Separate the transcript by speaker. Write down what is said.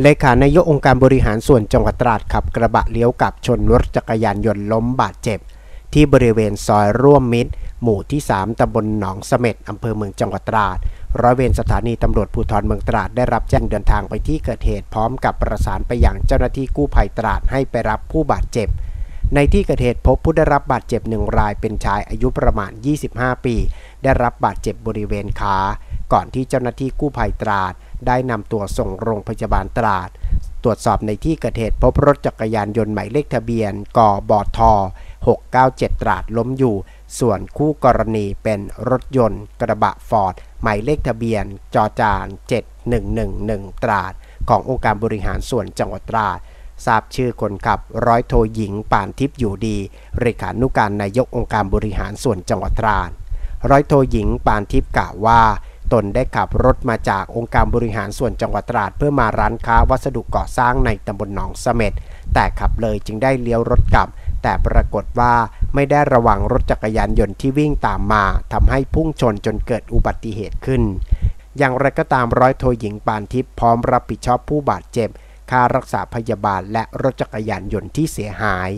Speaker 1: เลขานายกองค์การบริหารส่วนจังหวัดตราดขับกระบะเลี้ยวกลับชนรถจักรยานยนต์ล้มบาดเจ็บ ที่บริเวณซอยร่วมมิตร หมู่ที่ 3 ตำบลหนองเสม็ดอำเภอเมืองจังหวัดตราด ร้อยเวรสถานีตำรวจภูธรเมืองตราดได้รับแจ้งเดินทางไปที่เกิดเหตุพร้อมกับประสานไปยังเจ้าหน้าที่กู้ภัยตราดให้ไปรับผู้บาดเจ็บ ในที่เกิดเหตุพบผู้ได้รับบาดเจ็บหนึ่งรายเป็นชายอายุประมาณ 25 ปี ได้รับบาดเจ็บบริเวณขา ก่อนที่เจ้าหน้าที่กู้ภัยตราด ได้นำตัวส่งโรงพยาบาลตราด ตรวจสอบในที่เกิดเหตุพบรถจักรยานยนต์หมายเลขทะเบียนกบท697 ตราดล้มอยู่ ส่วนคู่กรณีเป็นรถยนต์กระบะฟอร์ดหมายเลขทะเบียนจอจาน 7111 ตราด ขององค์การบริหารส่วนจังหวัดตราดทราบชื่อคนขับร้อยโทหญิงป่านทิพย์อยู่ดีเลขานุการนายกองค์การบริหารส่วนจังหวัดตราด ร้อยโทหญิงปานทิพย์กล่าวว่า ตนได้ขับรถมาจากองค์การบริหารส่วนจังหวัดตราดเพื่อมาร้านค้าวัสดุก่อสร้างในตำบลหนองเสม็ดแต่ขับเลยจึงได้เลี้ยวรถกลับ แต่ปรากฏว่าไม่ได้ระวังรถจักรยานยนต์ที่วิ่งตามมาทำให้พุ่งชนจนเกิดอุบัติเหตุขึ้น อย่างไรก็ตามร้อยโทหญิงปานทิพย์พร้อมรับผิดชอบผู้บาดเจ็บ ค่ารักษาพยาบาลและรถจักรยานยนต์ที่เสียหาย